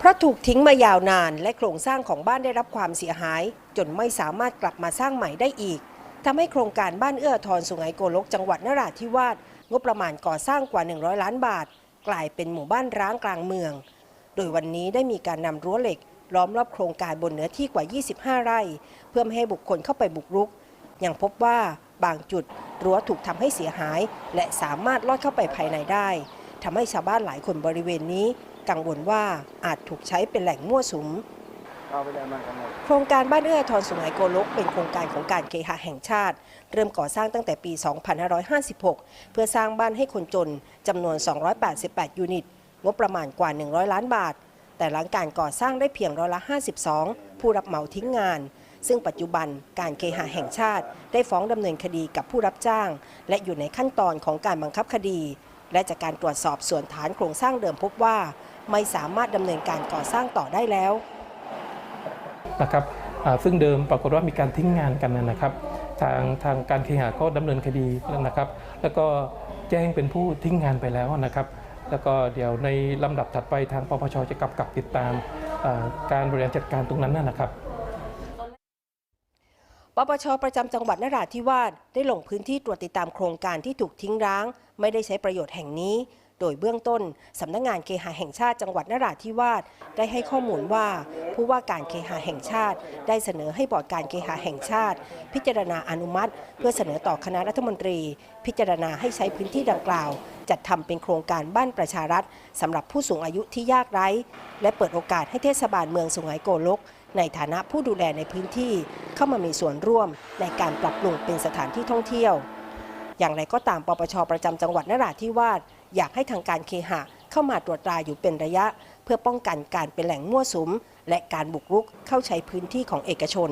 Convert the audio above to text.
เพราะถูกทิ้งมายาวนานและโครงสร้างของบ้านได้รับความเสียหาย จนไม่สามารถกลับมาสร้างใหม่ได้อีกทำให้โครงการบ้านเอื้อทอาทรสุไหงโกลกจังหวัดนราธิวาสงบประมาณก่อสร้างกว่า 100 ล้านบาท กลายเป็นหมู่บ้านร้างกลางเมือง โดยวันนี้ได้มีการนำรั้วเหล็ก ล้อมรอบโครงการบนเนื้อที่กว่า 25 ไร่ เพื่อไม่ให้บุคคลเข้าไปบุกรุก ยังพบว่าบางจุดรั้วถูกทำให้เสียหาย และสามารถลอดเข้าไปภายในได้ทำให้ชาวบ้านหลายคนบริเวณนี้ กังวลว่าอาจถูกใช้เป็นแหล่งมั่วสุมเอาไปเลยมันกันหมดโครงการบ้านเอื้ออาทรสุไหงโกลกเป็นโครงการของการเคหะแห่งชาติ เริ่มก่อสร้างตั้งแต่ปี 2556 เพื่อสร้างบ้านให้คนจนจำนวน 288 ยูนิต งบประมาณกว่า 100 ล้านบาท แต่หลังการก่อสร้างได้เพียงร้อยละ 52 ผู้รับเหมาทิ้งงาน ซึ่งปัจจุบันการเคหะแห่งชาติ ได้ฟ้องดำเนินคดีกับผู้รับจ้าง และอยู่ในขั้นตอนของการบังคับคดี และจากการตรวจสอบส่วนฐานโครงสร้างเดิมพบว่า ไม่สามารถดำเนินการก่อสร้างต่อได้แล้วนะครับซึ่งเดิมปรากฏว่ามีการทิ้งงานกันนะครับ ทางทางการเคหะก็ดำเนินคดีแล้วนะครับ แล้วก็แจ้งเป็นผู้ทิ้งงานไปแล้วนะครับ แล้วก็เดี๋ยวในลำดับถัดไปทางปปชจะกำกับติดตามการบริหารจัดการตรงนั้นนะครับ ปชประจำจังหวัดนราธิวาสได้ลงพื้นที่ตรวจติดตามโครงการที่ถูกทิ้งร้าง ไม่ได้ใช้ประโยชน์แห่งนี้ โดยเบื้องต้นสำนักงงานเคหะแห่งชาติจังหวัดนราธิวาสได้ให้ข้อมูลว่า ผู้ว่าการเคหะแห่งชาติ ได้เสนอให้บอร์ดการเคหะแห่งชาติ พิจารณาอนุมัติ เพื่อเสนอต่อคณะรัฐมนตรี พิจารณาให้ใช้พื้นที่ดังกล่าว จัดทำเป็นโครงการบ้านประชารัฐสำหรับผู้สูงอายุที่ยากไร้ และเปิดโอกาสให้เทศบาลเมืองสุไหงโกลก ในฐานะผู้ดูแลในพื้นที่เข้ามามีส่วนร่วมในการปรับปรุงเป็นสถานที่ท่องเที่ยว อย่างไรก็ตามปปชประจำจังหวัดนราธิวาสอยากให้ทางการเคหะเข้ามาตรวจตราอยู่เป็นระยะ เพื่อป้องกันการเป็นแหล่งมั่วสุม และการบุกรุกเข้าใช้พื้นที่ของเอกชน